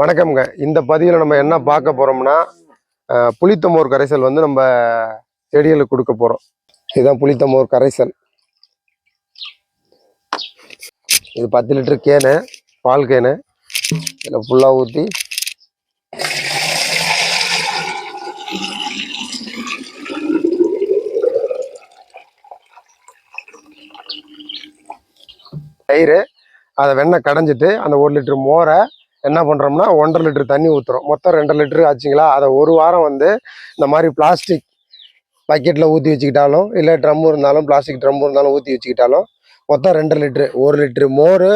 வணக்கம்ங்க. இந்த பதிவில் நம்ம என்ன பார்க்க போகிறோம்னா புளித்தமோர் கரைசல் வந்து நம்ம செடிகளுக்கு கொடுக்க போகிறோம் இதுதான் புளித்தமோர் கரைசல். இது பத்து லிட்டர் கேனு பால் கேனு. இதில் ஃபுல்லாக ஊற்றி தயிர் அதை வெண்ணெய் கடைஞ்சிட்டு அந்த ஒரு லிட்டர் மோரை என்ன பண்ணுறோம்னா ஒன்றரை லிட்டர் தண்ணி ஊற்றுறோம் மொத்தம் ரெண்டரை லிட்டரு ஆச்சுங்களா? அதை ஒரு வாரம் வந்து இந்த மாதிரி பிளாஸ்டிக் பக்கெட்டில் ஊற்றி வச்சுக்கிட்டாலும் இல்லை ட்ரம் இருந்தாலும் பிளாஸ்டிக் ட்ரம் இருந்தாலும் ஊற்றி வச்சுக்கிட்டாலும் மொத்தம் ரெண்டரை லிட்ரு ஒரு லிட்ரு மோர்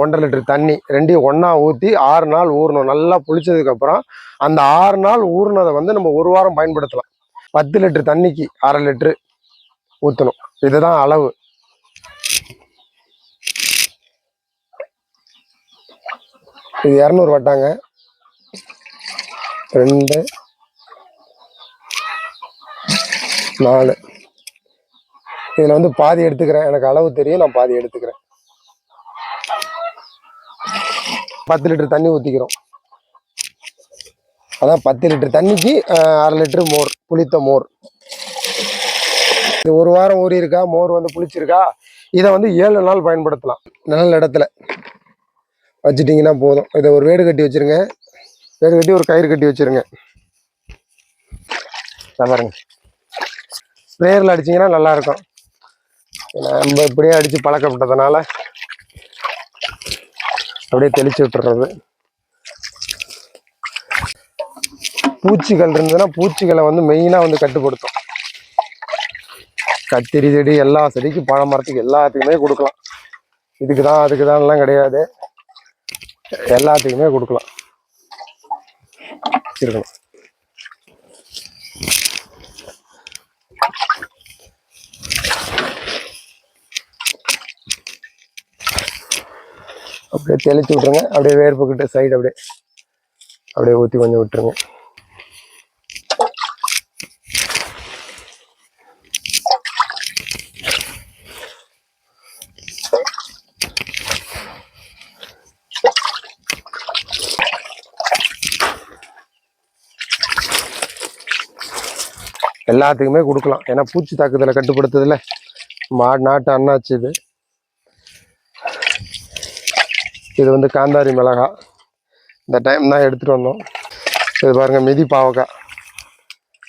ஒன்றரை லிட்டர் தண்ணி ரெண்டையும் ஒன்றா ஊற்றி ஆறு நாள் ஊறணும். நல்லா புளிச்சதுக்கப்புறம் அந்த ஆறு நாள் ஊறினதை வந்து நம்ம ஒரு வாரம் பயன்படுத்தலாம். பத்து லிட்டர் தண்ணிக்கு அரை லிட்ரு ஊற்றணும் இதுதான் அளவு. இது இரநூறு வட்டாங்க. ரெண்டு நாலு. இதில் வந்து பாதி எடுத்துக்கிறேன். எனக்கு அளவு தெரியும் நான் பாதி எடுத்துக்கிறேன். பத்து லிட்டர் தண்ணி ஊற்றிக்கிறோம் அதான் பத்து லிட்டர் தண்ணிக்கு அரை லிட்டரு மோர் புளித்த மோர். இது ஒரு வாரம் ஊறி இருக்கா மோர் வந்து புளிச்சிருக்கா? இதை வந்து ஏழு நாள் பயன்படுத்தலாம். நல்ல இடத்துல. வச்சிட்டிங்கன்னா போதும். இதை ஒரு வேடு கட்டி வச்சிருங்க. வேடு கட்டி ஒரு கயிறு கட்டி வச்சிருங்க. பாருங்க. ஸ்ப்ரேயரில் அடிச்சிங்கன்னா நல்லாயிருக்கும். நம்ம இப்படியே அடித்து பழக்கப்பட்டதுனால அப்படியே தெளிச்சு விட்டுறது பூச்சிகள் இருந்ததுன்னா பூச்சிகளை வந்து மெயினாக வந்து கட்டுப்படுத்தும். கத்திரி செடி எல்லா செடிக்கும் பழமரத்துக்கு எல்லாத்துக்குமே கொடுக்கலாம். இதுக்கு தான் அதுக்கு தான்லாம் கிடையாது. எல்லாத்துக்குமே கொடுக்கலாம். இருக்கணும். அப்படியே தெளிச்சு விட்ருங்க அப்படியே வேர்ப்புக்கிட்டு சைடு அப்படியே அப்படியே ஊற்றி கொஞ்சம் விட்டுருங்க. எல்லாத்துக்குமே கொடுக்கலாம். ஏன்னா பூச்சி தாக்குதலை கட்டுப்படுத்துதுல மாடு நாட்டு அண்ணாச்சு இது. இது வந்து காந்தாரி மிளகா. இந்த டைம் தான் எடுத்துகிட்டு வந்தோம். இது பாருங்கள் மிதி பாவக்காய்.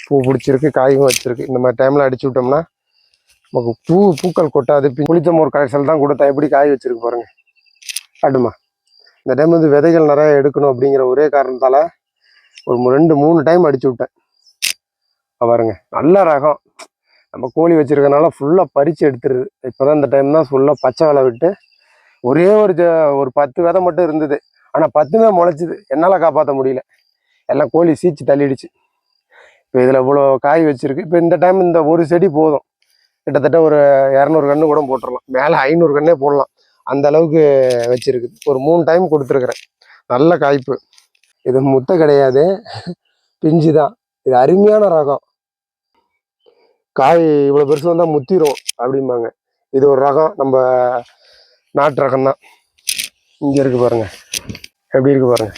பூ பிடிச்சிருக்கு காயும் வச்சுருக்கு. இந்த மாதிரி டைமில் அடிச்சு விட்டோம்னா நமக்கு பூ பூக்கள் கொட்டாது. பி- புளித்த மோர் காய்ச்சல் தான் கொடுத்தா எப்படி காய் வச்சிருக்கு பாருங்கள் அடுமா இந்த டைம் வந்து விதைகள் நிறையா எடுக்கணும் அப்படிங்கிற ஒரே காரணத்தால் ஒரு ரெண்டு மூணு டைம் அடிச்சு விட்டேன். பாருங்க நல்ல ரகம். நம்ம கோழி வச்சிருக்கனால ஃபுல்லாக பறித்து எடுத்துருது. இப்போ தான் இந்த டைம் தான் ஃபுல்லாக பச்சை வேலை விட்டு ஒரே ஒரு ஜ- ஒரு பத்து விதை மட்டும் இருந்தது. ஆனால் பத்துமே முளைச்சிது. என்னால் காப்பாற்ற முடியல. எல்லாம் கோழி சீச்சு தள்ளிடுச்சு. இப்போ இதில் இவ்வளோ காய் வச்சிருக்கு. இப்போ இந்த டைம் இந்த ஒரு செடி போதும். கிட்டத்தட்ட ஒரு இரநூறு கன்று கூட போட்டுடலாம் மேலே ஐநூறு கண்ணே போடலாம். அந்த அளவுக்கு வச்சிருக்கு ஒரு மூணு டைம் கொடுத்துருக்குறேன். நல்ல காய்ப்பு. இது முத்தை கிடையாது. பிஞ்சு தான் இது அருமையான ரகம். காய் இவ்வளோ பெருசு வந்தால் முத்திரும் அப்படிம்பாங்க. இது ஒரு ரகம். நம்ம நாட்டு ரகம் தான் இங்கே இருக்கு பாருங்க. எப்படி இருக்கு பாருங்க?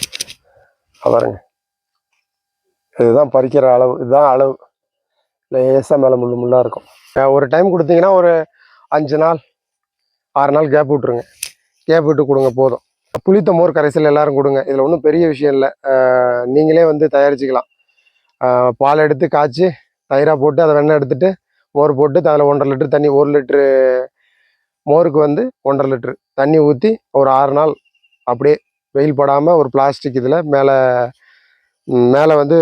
பாருங்க. இதுதான் பறிக்கிற அளவு. இதுதான் அளவு. லேசாக மேலே முள்ளு முள்ளாக இருக்கும். ஒரு டைம் கொடுத்தீங்கன்னா ஒரு அஞ்சு நாள் ஆறு நாள் கேப் விட்ருங்க கேப் விட்டு கொடுங்க போதும். புளித்த மோர் கரைசல் எல்லோரும் கொடுங்க. இதில் ஒன்றும் பெரிய விஷயம் இல்லை. நீங்களே வந்து தயாரிச்சுக்கலாம். பால் எடுத்து காய்ச்சி தயிராக போட்டு அதை வெண்ணெய் எடுத்துட்டு மோர் போட்டு அதில் ஒன்றரை லிட்டர் தண்ணி ஒரு லிட்ரு மோருக்கு வந்து ஒன்றரை லிட்ரு தண்ணி ஊற்றி ஒரு ஆறு நாள் அப்படியே வெயில் படாமல் ஒரு பிளாஸ்டிக் இதில் மேலே மேலே வந்து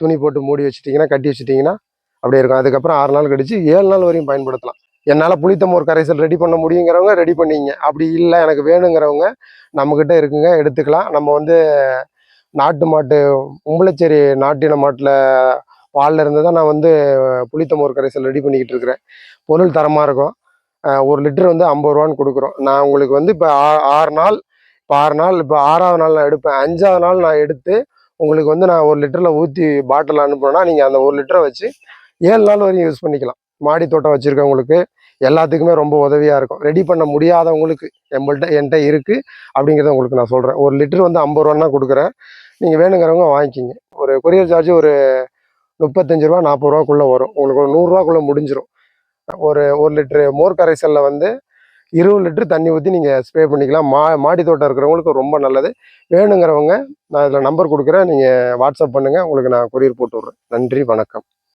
துணி போட்டு மூடி வச்சிட்டிங்கன்னா கட்டி வச்சுட்டிங்கன்னா அப்படியே இருக்கும். அதுக்கப்புறம் ஆறு நாள் கழித்து ஏழு நாள் வரையும் பயன்படுத்தலாம். என்னால் புளித்த மோர் கரைசல் ரெடி பண்ண முடியுங்கிறவங்க ரெடி பண்ணிங்க. அப்படி இல்லை எனக்கு வேணுங்கிறவங்க நம்மக்கிட்ட இருக்குங்க எடுத்துக்கலாம். நம்ம வந்து நாட்டு மாட்டு உம்பளச்சேரி நாட்டின மாட்டில் பாலில் இருந்து தான் நான் வந்து புளித்தமோர் கரைசல் ரெடி பண்ணிக்கிட்டு இருக்கிறேன். பொருள் தரமாக இருக்கும். ஒரு லிட்டர் வந்து ஐம்பது ரூபான்னு கொடுக்குறோம். நான் உங்களுக்கு வந்து இப்போ ஆறு நாள் இப்போ ஆறு நாள் இப்போ ஆறாவது நாள் நான் எடுப்பேன். அஞ்சாவது நாள் நான் எடுத்து உங்களுக்கு வந்து நான் ஒரு லிட்டரில் ஊற்றி பாட்டில் அனுப்புனேன்னா நீங்கள் அந்த ஒரு லிட்டரை வச்சு ஏழு நாள் வரையும் யூஸ் பண்ணிக்கலாம். மாடி தோட்டம் வச்சுருக்கவங்களுக்கு எல்லாத்துக்குமே ரொம்ப உதவியாக இருக்கும். ரெடி பண்ண முடியாதவங்களுக்கு எம்பள்கிட்ட என்கிட்ட இருக்குது அப்படிங்கிறத உங்களுக்கு நான் சொல்கிறேன் ஒரு லிட்டர் வந்து ஐம்பது ரூபான்னா கொடுக்குறேன். நீங்கள் வேணுங்கிறவங்க வாங்கிக்கிங்க. ஒரு கொரியர் சார்ஜ் ஒரு முப்பத்தஞ்சு ரூபா நாற்பது ரூபாக்குள்ளே வரும். உங்களுக்கு ஒரு நூறுரூவாக்குள்ளே முடிஞ்சிடும் ஒரு ஒரு லிட்டரு மோர் கரைசலில் வந்து இருபது லிட்ரு தண்ணி ஊற்றி நீங்கள் ஸ்ப்ரே பண்ணிக்கலாம். மா மாடி தோட்டம் இருக்கிறவங்களுக்கு ரொம்ப நல்லது. வேணுங்கிறவங்க நான் இதில் நம்பர் கொடுக்குறேன். நீங்கள் வாட்ஸ்அப் பண்ணுங்கள் உங்களுக்கு நான் கொரியர் போட்டு விட்றேன். நன்றி வணக்கம்.